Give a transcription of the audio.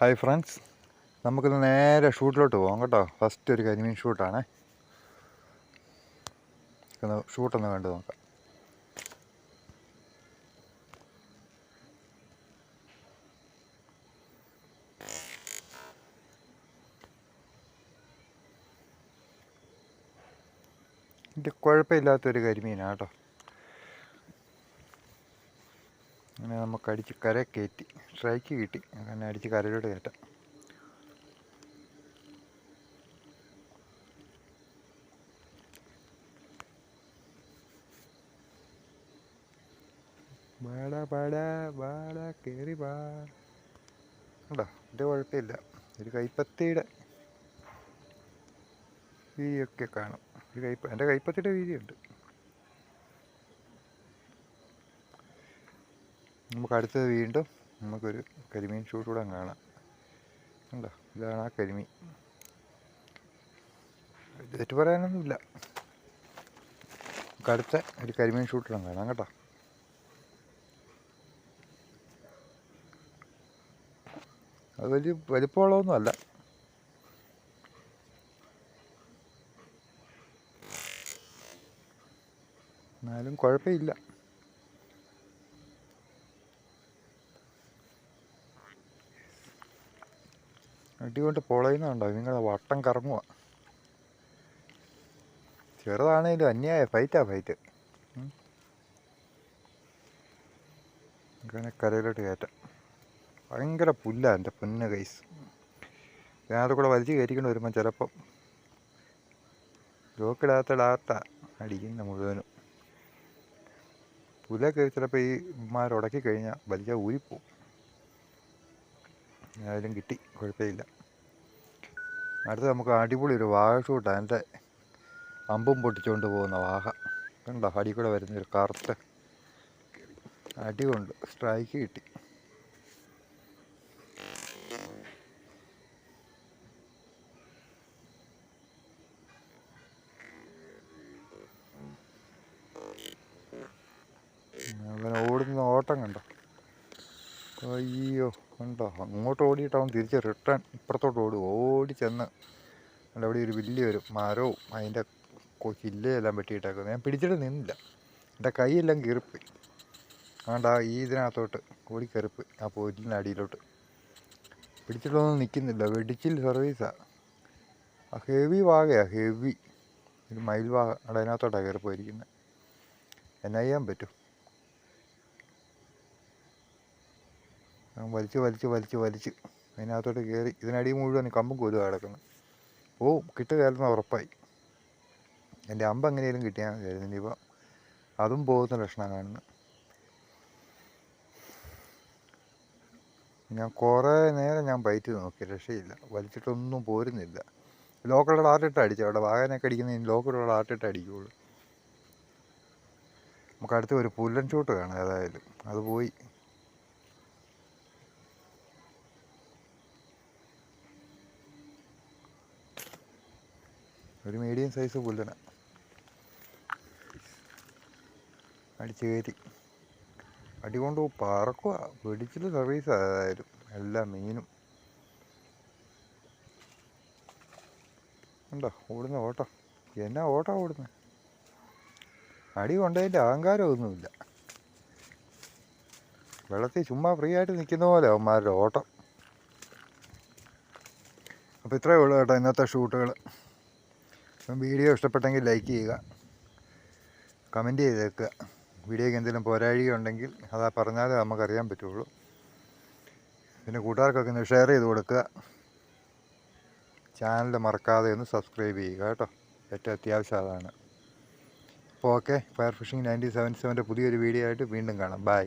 Hi friends നമുക്കിന്ന് നേരെ ഷൂട്ടിലോട്ട് പോകാം കേട്ടോ. ഫസ്റ്റ് ഒരു കരിമീൻ ഷൂട്ടാണേ. ഷൂട്ടൊന്ന് വേണ്ടത് നോക്കാം. ഇത് കുഴപ്പമില്ലാത്തൊരു കരിമീനാണ് കേട്ടോ. അങ്ങനെ നമുക്ക് അടിച്ച് കര കയറ്റി സ്ട്രൈക്ക് കിട്ടി. അങ്ങനെ അടിച്ച് കരയിലോട്ട് കയറ്റാം. വാടാ പാടാ വാടാ കയറി വാ. കണ്ടോ കുഴപ്പമില്ല. ഒരു കൈപ്പത്തിയുടെ വീതിയൊക്കെ കാണും. ഒരു കൈപ്പ എന്റെ കൈപ്പത്തിയുടെ വീതിയുണ്ട് നമുക്ക് അടുത്തത് വീണ്ടും നമുക്കൊരു കരിമീൻ ഷൂട്ട് കൂടെ കാണാം. കണ്ടോ? ഇതാണ് ആ കരിമീൻ. തെറ്റ് പറയാനൊന്നുമില്ല. നമുക്ക് അടുത്ത ഒരു കരിമീൻ ഷൂട്ട് കാണാം കേട്ടോ. അത് വലിയ വലിപ്പമുള്ളതൊന്നും അല്ല. എന്നാലും കുഴപ്പമില്ല. അടികൊണ്ട് പൊളയുന്നുണ്ടോ നിങ്ങളുടെ വട്ടം കറങ്ങുക ചെറുതാണേലും അന്യായ ഫൈറ്റാ ഫൈറ്റ് അങ്ങനെ കരയിലോട്ട് കയറ്റാം. ഭയങ്കര പുല്ലാണ് എന്റെ പൊന്ന കൈസ് ഞാനത് കൂടെ വലിച്ചു കയറ്റിക്കൊണ്ട് വരുമ്പോൾ ചിലപ്പം ലോക്കിടാത്ത ഡാറ്റ അടിക്കുന്ന മുഴുവനും. പുല്ലൊക്കെ ചിലപ്പോൾ ഈ ഉമ്മാരുടക്കി കഴിഞ്ഞാൽ വലിയ ഊരിപ്പോവും. ആയാലും കിട്ടി കുഴപ്പമില്ല. അടുത്ത് നമുക്ക് അടിപൊളി ഒരു വാഴ ഷൂട്ടാണ് എന്റെ അമ്പും പൊട്ടിച്ചുകൊണ്ട് പോകുന്ന വാഹ. കണ്ടോ അടി കൂടെ വരുന്ന ഒരു കറുത്ത അടി കൊണ്ട് സ്ട്രൈക്ക് കിട്ടി. അവൻ ഓടുന്ന ഓട്ടം കണ്ടോ? അയ്യോ. കണ്ടോ? അങ്ങോട്ട് ഓടിയിട്ടാവും തിരിച്ച് റിട്ടേൺ ഇപ്പുറത്തോട്ട് ഓടും ഓടി ചെന്ന്. അല്ല അവിടെ ഒരു വലിയൊരു മരവും അതിന്റെ ചില്ലയെല്ലാം വെട്ടിയിട്ടേക്കുന്നത് ഞാൻ പിടിച്ചിട്ട് നിന്നില്ല. എന്റെ കൈയെല്ലാം കീറിപ്പോയി. ആണ്ടാ ഈ ഇതിനകത്തോട്ട് ഓടി കയറിപ്പോയി ആ പോറ്റിന്റെ അടിയിലോട്ട്. പിടിച്ചിട്ടൊന്നും നിൽക്കുന്നില്ല. വെടിച്ചിൽ സർവീസാണ് ആ ഹെവി വാഗയാണ് ഹെവി ഒരു മയിൽ അവിടെ അതിനകത്തോട്ടാണ് കയറിപ്പോയിരിക്കുന്നത് എന്നാ ചെയ്യാൻ പറ്റും. വലിച്ച് വലിച്ച് വലിച്ച് വലിച്ച് അതിനകത്തോട്ട് കയറി ഇതിനടി മുഴുവൻ കമ്പും കൊലുക കിടക്കുന്നു ഓ കിട്ടുകയായിരുന്നു ഉറപ്പായി. എന്റെ അമ്പ് എങ്ങനെയാലും കിട്ടിയാൽ മതിയായിരുന്നു. ഇനിയിപ്പോൾ അതും പോകുന്ന ലക്ഷണം കാണുന്നു. ഞാൻ കുറേ നേരം ഞാൻ ബൈറ്റ് നോക്കി. രക്ഷയില്ല. വലിച്ചിട്ടൊന്നും പോരുന്നില്ല. ലോക്കലുള്ള ആർട്ടിട്ട് അടിച്ചു. അവിടെ വാഹനമൊക്കെ അടിക്കുന്നതിന് ലോക്കലുള്ള ആർട്ടിട്ട് അടിക്കുകയുള്ളൂ നമുക്ക് അടുത്ത് ഒരു പുല്ലൻ ഷൂട്ട് കാണാം ഏതായാലും. അത് പോയി. ഒരു മീഡിയം സൈസ് പുല്ലന അടിച്ചു കയറ്റി. അടി കൊണ്ട് പറക്കുക പിടിച്ചിൽ സർവീസ് ആയാലും എല്ലാ മീനും. ഉണ്ടോ? ഓടുന്ന ഓട്ടോ. എന്നാ ഓട്ടോ ഓടുന്നത് അടി കൊണ്ടതിന്റെ അഹങ്കാരമൊന്നുമില്ല. വെള്ളത്തിൽ ചുമ്മാ ഫ്രീ ആയിട്ട് നിൽക്കുന്ന പോലെ അവന്മാരുടെ ഓട്ടം. അപ്പോൾ ഇത്രയേ ഉള്ളൂ കേട്ടോ ഇന്നത്തെ ഷൂട്ടുകൾ അപ്പം വീഡിയോ ഇഷ്ടപ്പെട്ടെങ്കിൽ ലൈക്ക് ചെയ്യുക കമന്റ് ചെയ്തേക്കുക വീഡിയോയ്ക്ക് എന്തെങ്കിലും പോരാഴിക ഉണ്ടെങ്കിൽ അതാ പറഞ്ഞാലേ നമുക്കറിയാൻ പറ്റുള്ളൂ. പിന്നെ കൂട്ടുകാർക്കൊക്കെ ഒന്ന് ഷെയർ ചെയ്ത് കൊടുക്കുക. ചാനൽ മറക്കാതെ ഒന്ന് സബ്സ്ക്രൈബ് ചെയ്യുക കേട്ടോ. ഏറ്റവും അത്യാവശ്യം അതാണ്. അപ്പോൾ okay fire fishing ninety seven സെവന്റെ പുതിയൊരു വീഡിയോ ആയിട്ട് വീണ്ടും കാണാം. ബൈ.